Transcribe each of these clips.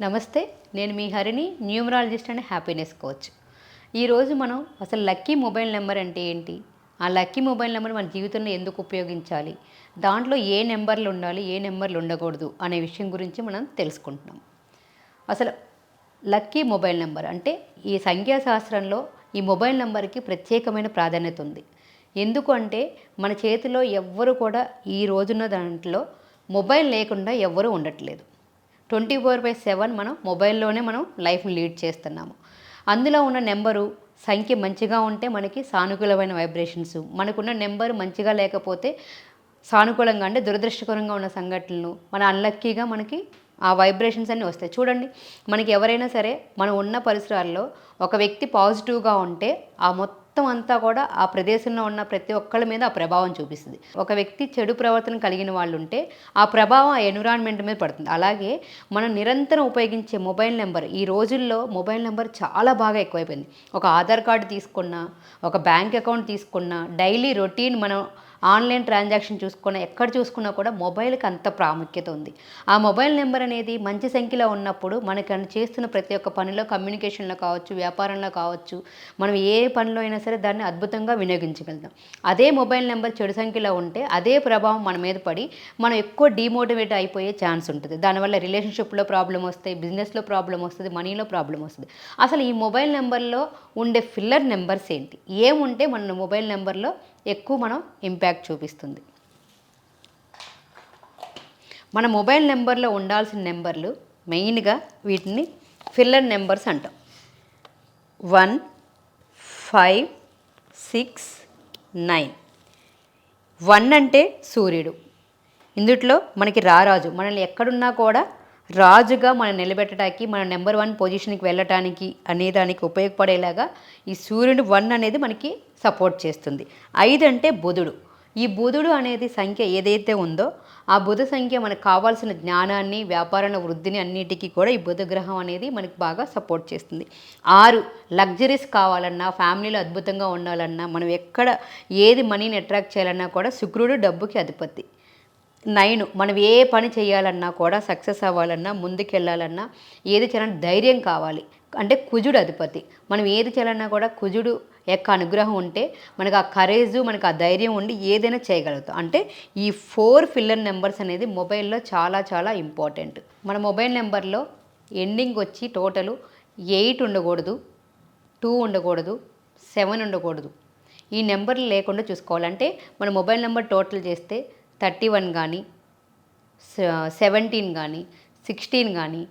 నమస్తే నేను మీ హరిని న్యూమరాలజిస్ట్ అండ్ హ్యాపీనెస్ కోచ్. ఈరోజు మనం అసలు లక్కీ మొబైల్ నెంబర్ అంటే ఏంటి? ఆ లక్కీ మొబైల్ నెంబర్ మన జీవితంలో ఎందుకు ఉపయోగించాలి? దాంట్లో ఏ నెంబర్లు ఉండాలి ఏ నెంబర్లు ఉండకూడదు అనే విషయం గురించి మనం తెలుసుకుంటున్నాం. అసలు లక్కీ మొబైల్ నెంబర్ అంటే ఈ సంఖ్యాశాస్త్రంలో ఈ మొబైల్ నెంబర్కి ప్రత్యేకమైన ప్రాధాన్యత ఉంది. ఎందుకు అంటే మన చేతిలో ఎవ్వరు కూడా ఈ రోజున్న దాంట్లో మొబైల్ లేకుండా ఎవ్వరూ ఉండట్లేదు. ట్వంటీ ఫోర్ బై సెవెన్ మనం మొబైల్లోనే మనం లైఫ్ని లీడ్ చేస్తున్నాము. అందులో ఉన్న నెంబరు సంఖ్య మంచిగా ఉంటే మనకి సానుకూలమైన వైబ్రేషన్స్ మనకున్న నెంబర్ మంచిగా లేకపోతే సానుకూలంగా అంటే దురదృష్టకరంగా ఉన్న సంఘటనలు మన అన్లక్కీగా మనకి ఆ వైబ్రేషన్స్ అన్నీ వస్తాయి. చూడండి మనకి ఎవరైనా సరే మనం ఉన్న పరిసరాల్లో ఒక వ్యక్తి పాజిటివ్గా ఉంటే ఆ మొత్తం మొత్తం అంతా కూడా ఆ ప్రదేశంలో ఉన్న ప్రతి ఒక్కళ్ళ మీద ఆ ప్రభావం చూపిస్తుంది. ఒక వ్యక్తి చెడు ప్రవర్తన కలిగిన వాళ్ళు ఉంటే ఆ ప్రభావం ఆ ఎన్విరాన్మెంట్ మీద పడుతుంది. అలాగే మనం నిరంతరం ఉపయోగించే మొబైల్ నెంబర్ ఈ రోజుల్లో మొబైల్ నెంబర్ చాలా బాగా ఎక్కువైపోయింది. ఒక ఆధార్ కార్డు తీసుకున్నా ఒక బ్యాంక్ అకౌంట్ తీసుకున్నా డైలీ రొటీన్ మనం ఆన్లైన్ ట్రాన్సాక్షన్ చూసుకున్నా ఎక్కడ చూసుకున్నా కూడా మొబైల్కి అంత ప్రాముఖ్యత ఉంది. ఆ మొబైల్ నెంబర్ అనేది మంచి సంఖ్యలో ఉన్నప్పుడు మనకి చేస్తున్న ప్రతి ఒక్క పనిలో కమ్యూనికేషన్లో కావచ్చు వ్యాపారంలో కావచ్చు మనం ఏ పనిలో అయినా సరే దాన్ని అద్భుతంగా వినియోగించగలుగుతాం. అదే మొబైల్ నెంబర్ చెడు సంఖ్యలో ఉంటే అదే ప్రభావం మన మీద పడి మనం ఎక్కువ డిమోటివేట్ అయిపోయే ఛాన్స్ ఉంటుంది. దానివల్ల రిలేషన్షిప్లో ప్రాబ్లం వస్తాయి బిజినెస్లో ప్రాబ్లం వస్తుంది మనీలో ప్రాబ్లం వస్తుంది. అసలు ఈ మొబైల్ నెంబర్లో ఉండే ఫిల్లర్ నెంబర్స్ ఏంటి? ఏముంటే మన మొబైల్ నెంబర్లో ఎక్కువ మనం ఇంపాక్ట్ చూపిస్తుంది. మన మొబైల్ నెంబర్లో ఉండాల్సిన నెంబర్లు మెయిన్గా వీటిని ఫిల్లర్ నెంబర్స్ అంటాం. One five six nine. One అంటే సూర్యుడు. ఇందుట్లో మనకి రారాజు మనల్ని ఎక్కడున్నా కూడా రాజుగా మనం నిలబెట్టడానికి మన నెంబర్ వన్ పొజిషన్కి వెళ్ళటానికి అనేదానికి ఉపయోగపడేలాగా ఈ సూర్యుడు వన్ అనేది మనకి సపోర్ట్ చేస్తుంది. ఐదు అంటే బుధుడు. ఈ బుధుడు అనేది సంఖ్య ఏదైతే ఉందో ఆ బుధ సంఖ్య మనకు కావాల్సిన జ్ఞానాన్ని వ్యాపారాల వృద్ధిని అన్నిటికీ కూడా ఈ బుధ గ్రహం అనేది మనకు బాగా సపోర్ట్ చేస్తుంది. ఆరు లగ్జరీస్ కావాలన్నా ఫ్యామిలీలో అద్భుతంగా ఉండాలన్నా మనం ఎక్కడ ఏది మనీని అట్రాక్ట్ చేయాలన్నా కూడా శుక్రుడు డబ్బుకి అధిపతి. నైన్ మనం ఏ పని చేయాలన్నా కూడా సక్సెస్ అవ్వాలన్నా ముందుకెళ్ళాలన్నా ఏది చేయాలన్నా ధైర్యం కావాలి. అంటే కుజుడు అధిపతి. మనం ఏది చేయాలన్నా కూడా కుజుడు యొక్క అనుగ్రహం ఉంటే మనకు ఆ కరేజు మనకు ఆ ధైర్యం ఉండి ఏదైనా చేయగలుగుతాం. అంటే ఈ ఫోర్ ఫిల్లర్ నెంబర్స్ అనేది మొబైల్లో చాలా చాలా ఇంపార్టెంట్ మన మొబైల్ నెంబర్లో ఎండింగ్ వచ్చి టోటలు ఎయిట్ ఉండకూడదు టూ ఉండకూడదు సెవెన్ ఉండకూడదు. ఈ నెంబర్లు లేకుండా చూసుకోవాలంటే మన మొబైల్ నెంబర్ టోటల్ చేస్తే థర్టీ వన్ కానీ సెవెంటీన్ కానీ సిక్స్టీన్ కానీ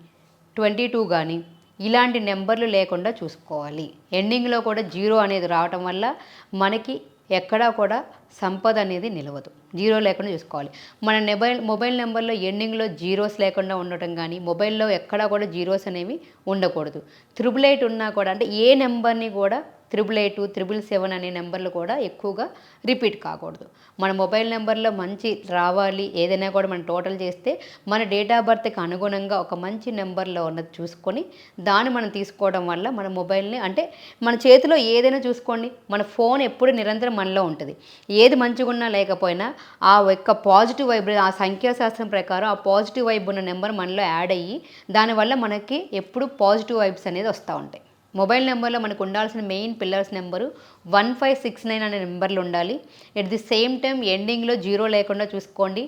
ట్వంటీ టూ కానీ ఇలాంటి నెంబర్లు లేకుండా చూసుకోవాలి. ఎండింగ్లో కూడా జీరో అనేది రావటం వల్ల మనకి ఎక్కడా కూడా సంపద అనేది నిలవదు. జీరో లేకుండా చూసుకోవాలి. మన మొబైల్ మొబైల్ నెంబర్లో ఎండింగ్లో జీరోస్ లేకుండా ఉండటం కానీ మొబైల్లో ఎక్కడా కూడా జీరోస్ అనేవి ఉండకూడదు. త్రిబుల్ ఎయిట్ ఉన్నా కూడా అంటే ఏ నెంబర్ని కూడా త్రిబుల్ ఎయిట్ త్రిబుల్ సెవెన్ అనే నెంబర్లు కూడా ఎక్కువగా రిపీట్ కాకూడదు. మన మొబైల్ నెంబర్లో మంచి రావాలి ఏదైనా కూడా మనం టోటల్ చేస్తే మన డేట్ ఆఫ్ బర్త్కి అనుగుణంగా ఒక మంచి నెంబర్లో ఉన్నది చూసుకొని దాన్ని మనం తీసుకోవడం వల్ల మన మొబైల్ని అంటే మన చేతిలో ఏదైనా చూసుకోండి మన ఫోన్ ఎప్పుడు నిరంతరం మనలో ఉంటుంది. ఏది మంచిగా ఉన్నా లేకపోయినా ఆ యొక్క పాజిటివ్ వైబ్ ఆ సంఖ్యాశాస్త్రం ప్రకారం ఆ పాజిటివ్ వైబ్ ఉన్న నెంబర్ మనలో యాడ్ అయ్యి దానివల్ల మనకి ఎప్పుడు పాజిటివ్ వైబ్స్ అనేది వస్తూ ఉంటాయి. మొబైల్ నెంబర్లో మనకు ఉండాల్సిన main pillars number one five six nine అనే నెంబర్లు ఉండాలి. ఎట్ ది సేమ్ టైం ఎండింగ్లో జీరో లేకుండా చూసుకోండి.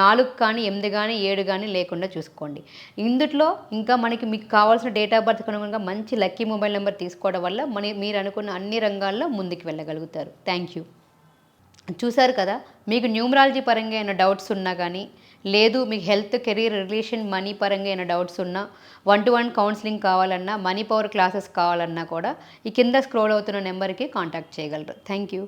నాలుగు కానీ ఎనిమిది కానీ ఏడు కానీ లేకుండా చూసుకోండి. ఇందుట్లో ఇంకా మనకి మీకు కావాల్సిన డేట్ ఆఫ్ బర్త్ కనుక మంచి లక్కీ మొబైల్ నెంబర్ తీసుకోవడం వల్ల మన మీరు అనుకున్న అన్ని రంగాల్లో ముందుకు వెళ్ళగలుగుతారు. థ్యాంక్ యూ చూశారు కదా మీకు న్యూమరాలజీ పరంగా ఏమైనా డౌట్స్ ఉన్నా కానీ లేదు మీకు హెల్త్ కెరీర్ రిలేషన్ మనీ పరంగా ఏమైనా డౌట్స్ ఉన్నా వన్ టు వన్ కౌన్సిలింగ్ కావాలన్నా మనీ పవర్ క్లాసెస్ కావాలన్నా కూడా ఈ కింద స్క్రోల్ అవుతున్న నెంబర్కి కాంటాక్ట్ చేయగలరు. Thank you